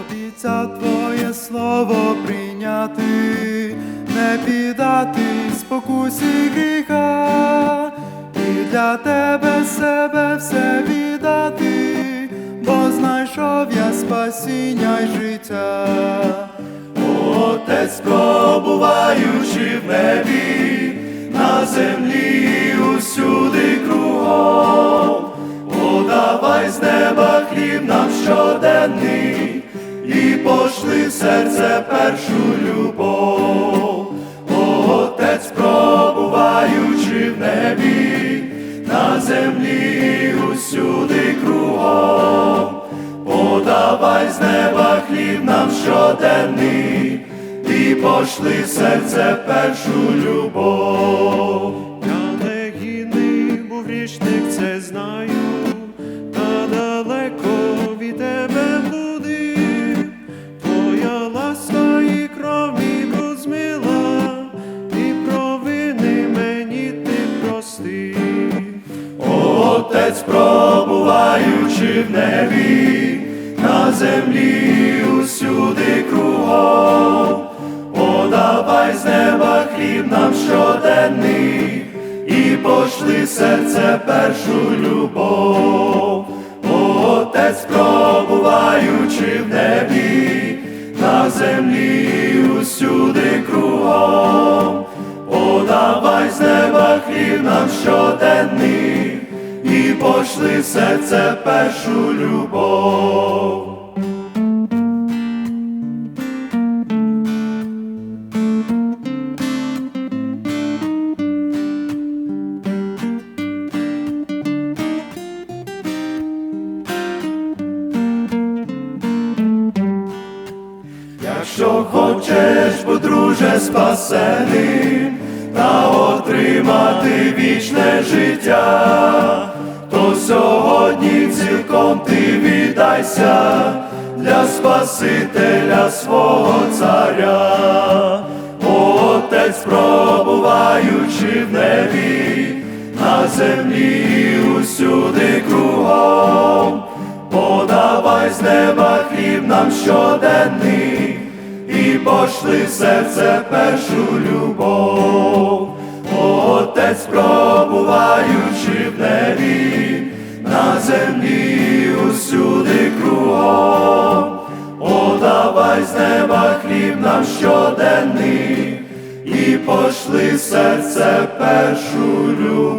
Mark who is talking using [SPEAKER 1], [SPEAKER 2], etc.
[SPEAKER 1] Обіця твоє слово прийняти, не піддати спокусі гріха, і для тебе себе все віддати, бо знайшов я спасіння й життя. Отець, пробуваючи в небі, на землі усюди кругом, подавай з неба хліб нам щоденний, і пошли в серце першу любов. Отець, пробуваючи в небі, на землі усюди кругом, подавай з неба хліб нам щоденний, і пошли в серце першу любов.
[SPEAKER 2] Я не гідний, був грішник, це знаю, та далеко від тебе блудив. Твоя ласка і кров мій бруд змила, і провини мені ти простив.
[SPEAKER 1] Отець, пробуваючи в небі, на землі хліб нам щоденний, і пошли серце першу любов. Отець, пробуваючи в небі, на землі усюди кругом, подавай з неба хліб нам щоденний, і пошли серце першу любов. Якщо хочеш, подруже спасеним, та отримати вічне життя, то сьогодні цілком ти віддайся для Спасителя свого царя, Отець, пробуваючи в небі, на землі усюди кругом, подавай з неба хліб нам щоденний, і пошли серце першу любов. Отець, пробуваючи в небі, на землі усюди кругом, подавай з неба хліб нам щоденний, і пошли серце першу любов.